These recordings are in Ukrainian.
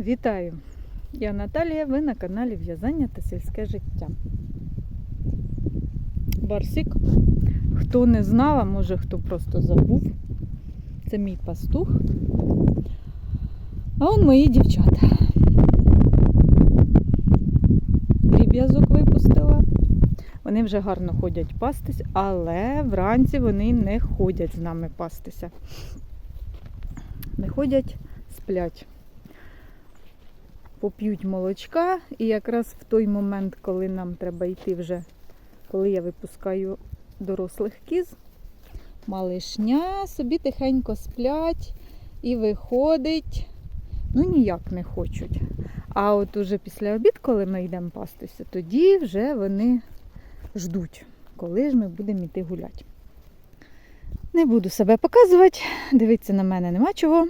Вітаю! Я Наталія, ви на каналі В'язання та сільське життя. Барсік. Хто не знав, а може хто просто забув. Це мій пастух. А он мої дівчата. Дріб'язок випустила. Вони вже гарно ходять пастись, але вранці вони не ходять з нами пастися. Не ходять, сплять поп'ють молочка, і якраз в той момент, коли нам треба йти вже, коли я випускаю дорослих кіз, малишня собі тихенько сплять і виходить, ну ніяк не хочуть. А от уже після обід, коли ми йдемо пастися, тоді вже вони ждуть, коли ж ми будемо йти гуляти. Не буду себе показувати, дивитися на мене нема чого.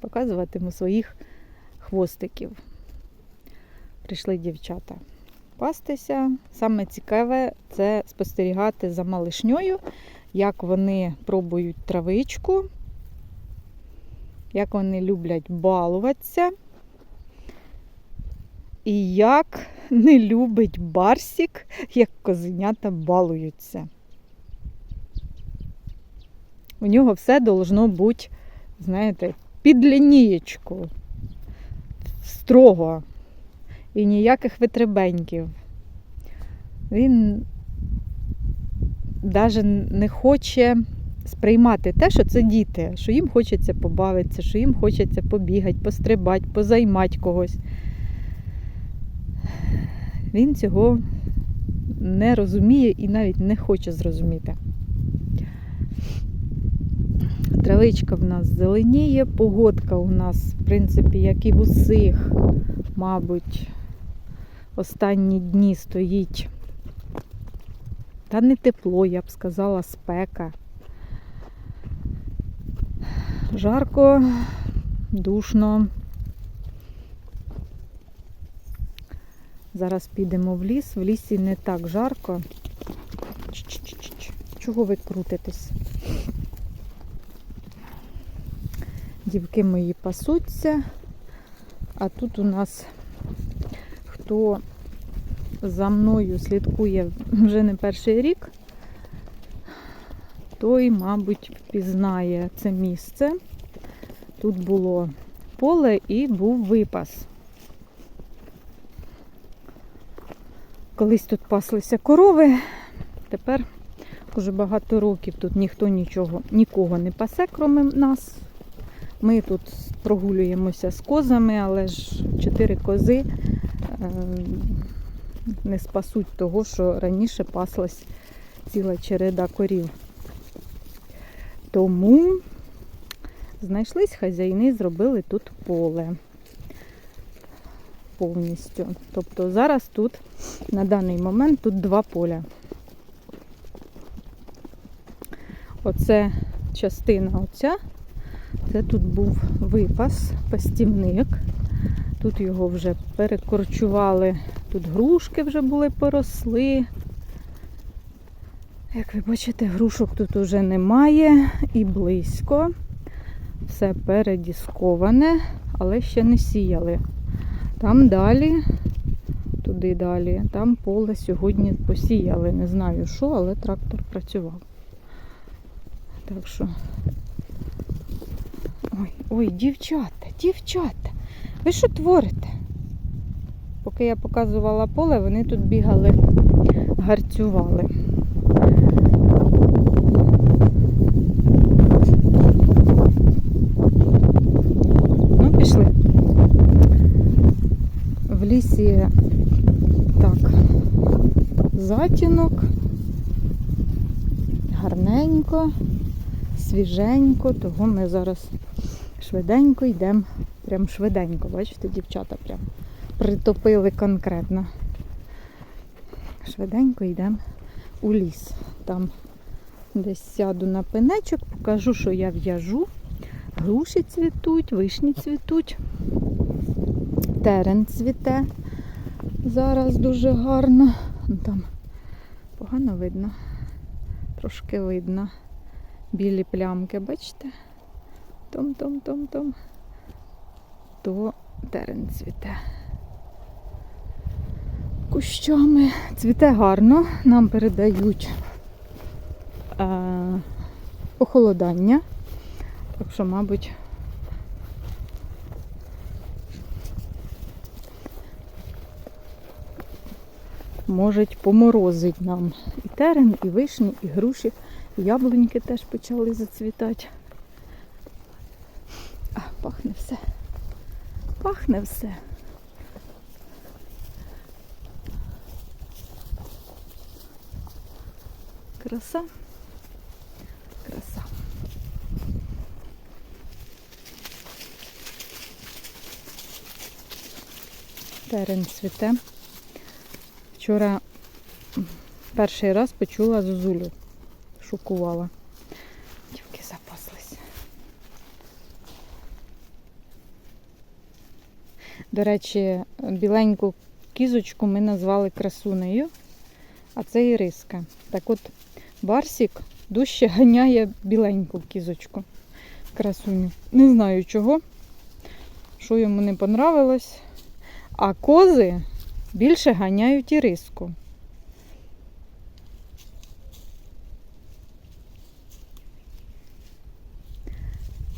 Показуватиму своїх хвостиків. Прийшли дівчата пастися. Саме цікаве це спостерігати за малишньою, як вони пробують травичку, як вони люблять балуватися. І як не любить барсік, як козенята балуються. У нього все должно бути, знаєте, під лінієчку строго і ніяких витребеньків. Він навіть не хоче сприймати те, що це діти, що їм хочеться побавитися, що їм хочеться побігати, пострибати, позаймати когось. Він цього не розуміє і навіть не хоче зрозуміти. Травичка в нас зеленіє, погодка у нас, в принципі, як і в усіх, мабуть, останні дні стоїть. Та не тепло, я б сказала, спека. Жарко, душно. Зараз підемо в ліс. В лісі не так жарко. Чого ви крутитесь? Дівки мої пасуться. А тут у нас хто за мною слідкує вже не перший рік, той, мабуть, впізнає це місце. Тут було поле і був випас. Колись тут паслися корови, тепер уже багато років тут ніхто нічого, нікого не пасе, крім нас. Ми тут прогулюємося з козами, але ж чотири кози е, не спасуть того, що раніше паслась ціла череда корів. Тому знайшлись хазяїни, зробили тут поле повністю. Тобто зараз тут, на даний момент, тут два поля. Оце частина оця. Це тут був випас, пастівник. Тут його вже перекорчували, тут грушки вже були поросли. Як ви бачите, грушок тут уже немає і близько. Все передісковане, але ще не сіяли. Там далі, туди далі, там поле сьогодні посіяли. Не знаю що, але трактор працював. Так що Ой, ой, дівчата, дівчата, ви що творите? Поки я показувала поле, вони тут бігали, гарцювали. Ну, пішли. В лісі так, затінок, гарненько свіженько, того ми зараз швиденько йдемо, прям швиденько, бачите, дівчата прям притопили конкретно. Швиденько йдемо у ліс. Там десь сяду на пенечок, покажу, що я в'яжу. Груші цвітуть, вишні цвітуть, терен цвіте. Зараз дуже гарно. Там погано видно, трошки видно білі плямки, бачите? Том-том-том-том. То терен цвіте. Кущами цвіте гарно, нам передають е, похолодання. Так що, мабуть, можуть поморозить нам і терен, і вишні, і груші, і яблуньки теж почали зацвітати. Пахне все. Пахне все. Краса. Краса. Терен цвіте. Вчора перший раз почула зозулю. Шокувала. Дівки запаслись. До речі, біленьку кізочку ми назвали красунею, а це іриска. Так от Барсік дужче ганяє біленьку кізочку, красуню. Не знаю чого, що йому не понравилось. А кози більше ганяють іриску.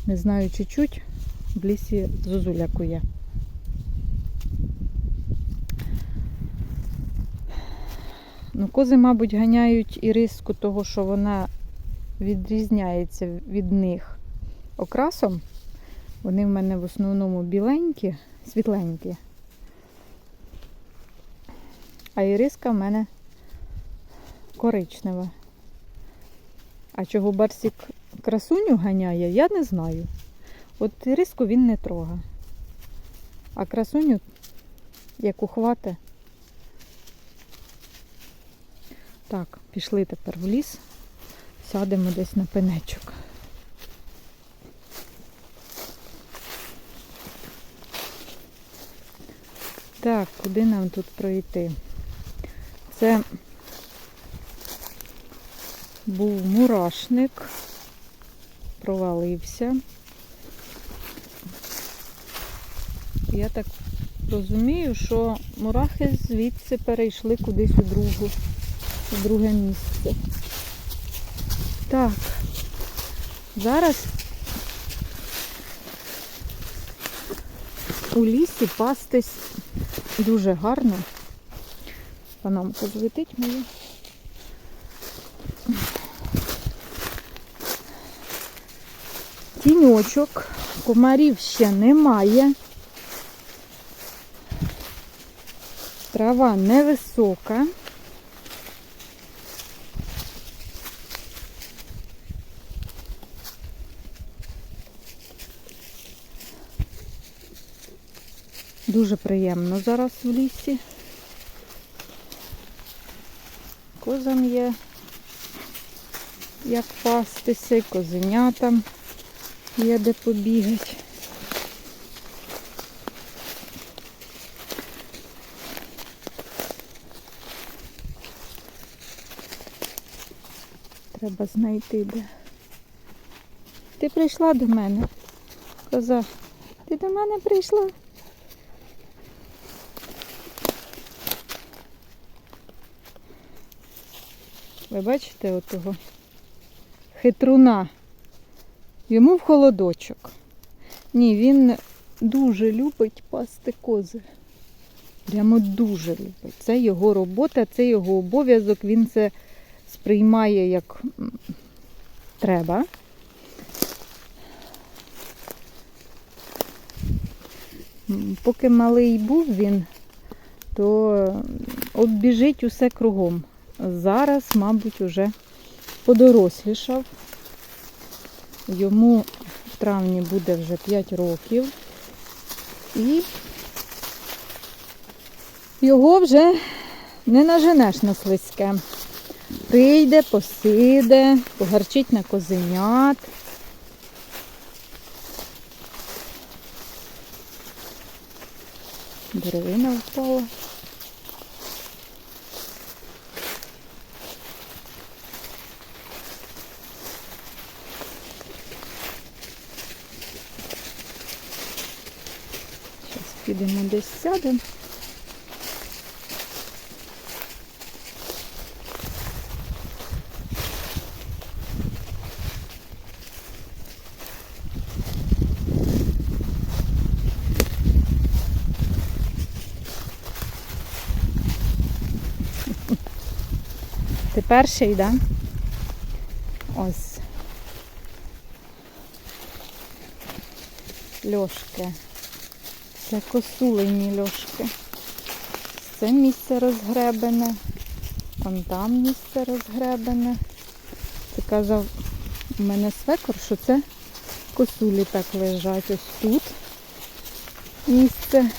Не знаю, чуть-чуть в лісі зозуля кує. Ну, кози, мабуть, ганяють іриску, того, що вона відрізняється від них окрасом. Вони в мене в основному біленькі, світленькі. А іриска в мене коричнева. А чого Барсік красуню ганяє, я не знаю. От іриску він не трогає. А красуню, як ухвате. Так, пішли тепер в ліс, сядемо десь на пенечок. Так, куди нам тут пройти? Це був мурашник, провалився. Я так розумію, що мурахи звідси перейшли кудись у другу, друге місце. Так, зараз у лісі пастись дуже гарно. Панамка злетить моя. Тіньочок, комарів ще немає. Трава невисока. Дуже приємно зараз в лісі. Козам є як пастися, козенятам є де побігати. Треба знайти де. Ти прийшла до мене. Коза, ти до мене прийшла? Ви бачите отого хитруна? Йому в холодочок. Ні, він дуже любить пасти кози. Прямо дуже любить. Це його робота, це його обов'язок, він це сприймає як треба. Поки малий був він, то оббіжить усе кругом. Зараз, мабуть, уже подорослішав. Йому в травні буде вже 5 років. І його вже не наженеш на слизьке. Прийде, посиде, погарчить на козенят. Деревина впала. Зараз Підемо десь сядемо. Ти перший, да? Ось. Льошки. Це косулені льошки. Це місце розгребене. Вон там місце розгребене. Це казав у мене свекор, що це косулі так лежать. Ось тут місце.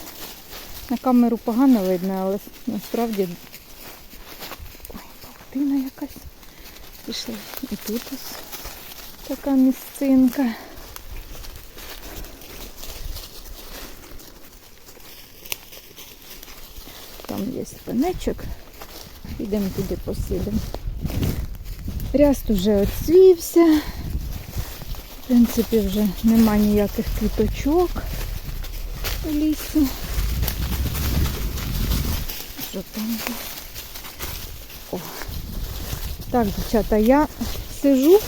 На камеру погано видно, але насправді Ой, павутина якась. Пішли. І тут ось така місцинка. Там є спинечок. Підемо туди посидимо. Ряст уже оцвівся. В принципі, вже нема ніяких квіточок у лісі. Що там? О. Так, дівчата, я сижу,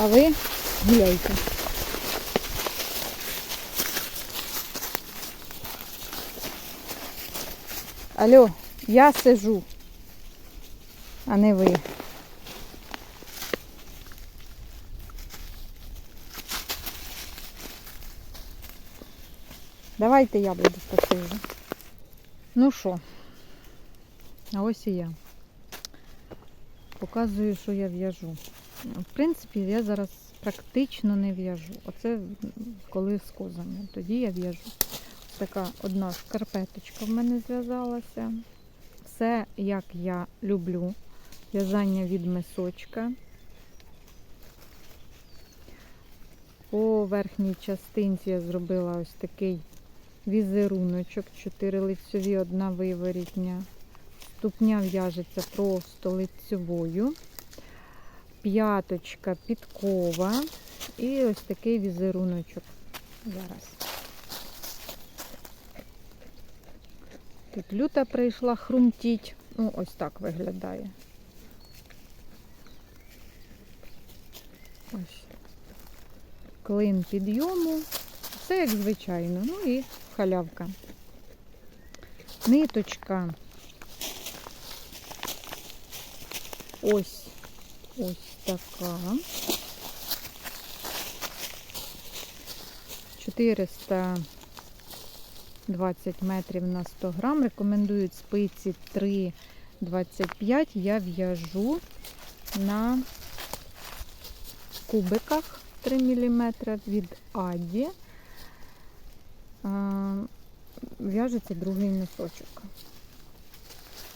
а ви гуляйте. Алло, я сижу, а не ви. Давайте я буду посижу. Ну що, а ось і я. Показую, що я в'яжу. В принципі, я зараз практично не в'яжу. Оце коли з козами. Тоді я в'яжу. Така одна шкарпеточка в мене зв'язалася. Все, як я люблю. В'язання від мисочка. По верхній частинці я зробила ось такий візеруночок, чотири лицьові, одна виворітня. Ступня в'яжеться просто лицьовою. П'яточка підкова. І ось такий візеруночок. Зараз. Тут люта прийшла хрумтіть. Ну, ось так виглядає. Ось. Клин підйому. Все як звичайно. Ну і халявка. Ниточка. Ось ось така. 420 метрів на 100 грам. Рекомендують спиці 3,25. Я в'яжу на кубиках 3 мм від Аді. В'яжеться другий носочок.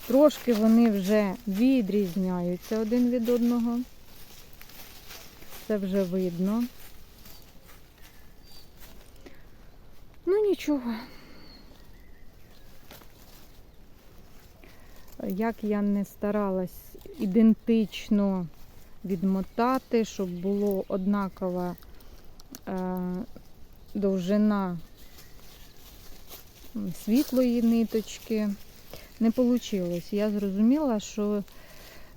Трошки вони вже відрізняються один від одного. Це вже видно. Ну нічого. Як я не старалась ідентично відмотати, щоб було однакова е, довжина світлої ниточки не вийшло. Я зрозуміла, що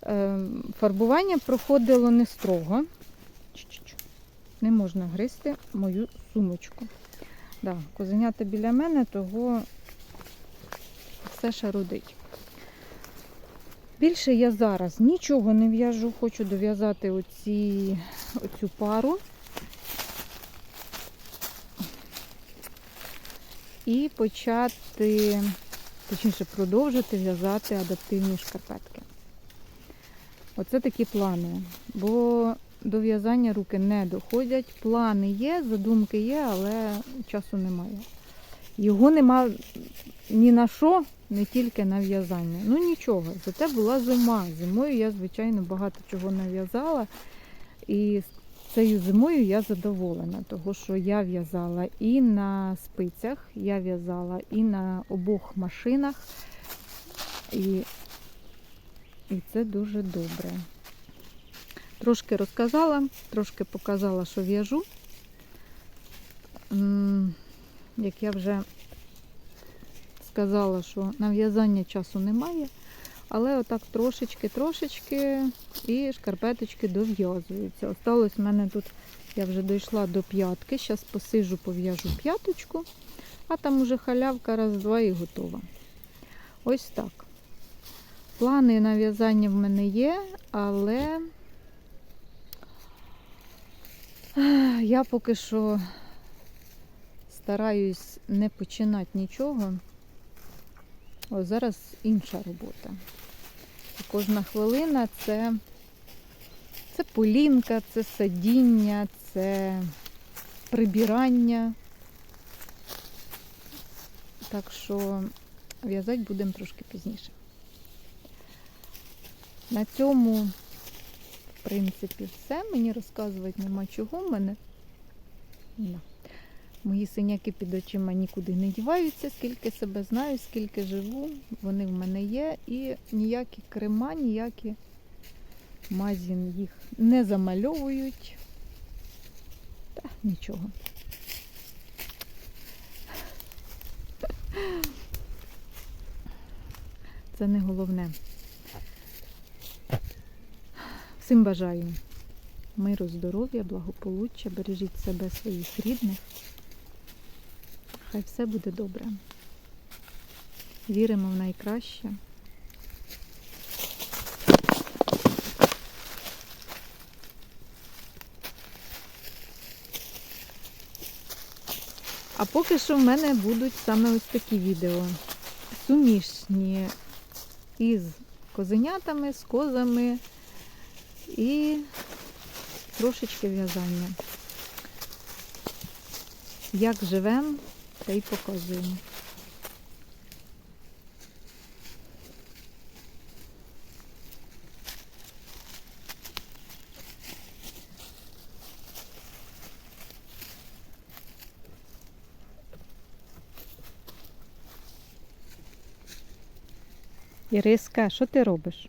е, фарбування проходило не строго. Не можна гризти мою сумочку. Да, козенята біля мене, того все шарудить. Більше я зараз нічого не в'яжу, хочу дов'язати оці, оцю пару. І почати точніше продовжити в'язати адаптивні шкарпетки. Оце такі плани. Бо до в'язання руки не доходять. Плани є, задумки є, але часу немає. Його нема ні на що, не тільки на в'язання. Ну нічого, зате була зима. Зимою я, звичайно, багато чого нав'язала. І цією зимою я задоволена, тому що я в'язала і на спицях, я в'язала і на обох машинах. І, і це дуже добре. Трошки розказала, трошки показала, що в'яжу. Як я вже казала, що на в'язання часу немає, але отак трошечки-трошечки і шкарпеточки дов'язуються. Осталось в мене тут, я вже дійшла до п'ятки, зараз посижу, пов'яжу п'яточку, а там уже халявка раз-два і готова. Ось так. Плани на в'язання в мене є, але я поки що стараюсь не починати нічого. О, зараз інша робота. Кожна хвилина це, це полінка, це садіння, це прибирання. Так що в'язати будемо трошки пізніше. На цьому, в принципі, все. Мені розказувати нема чого. В мене. Мої синяки під очима нікуди не діваються, скільки себе знаю, скільки живу, вони в мене є. І ніякі крема, ніякі мазі їх не замальовують. Та нічого. Це не головне. Всім бажаю миру, здоров'я, благополуччя, бережіть себе, своїх рідних. Хай все буде добре. Віримо в найкраще. А поки що в мене будуть саме ось такі відео. Сумішні із козенятами, з козами і трошечки в'язання. Як живемо, та й показуємо. Іриска, що ти робиш?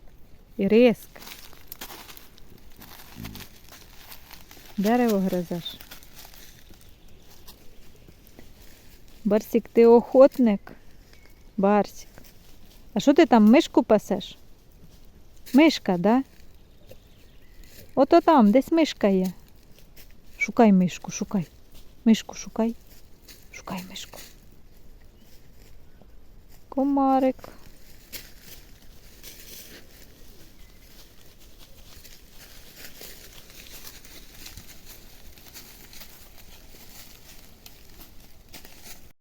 Іриска. Дерево гризеш. Барсік, ти охотник? Барсік. А що ти там мишку пасеш? Мишка, да? Ото там, десь мишка є. Шукай мишку, шукай. Мишку шукай. Шукай мишку. Комарик.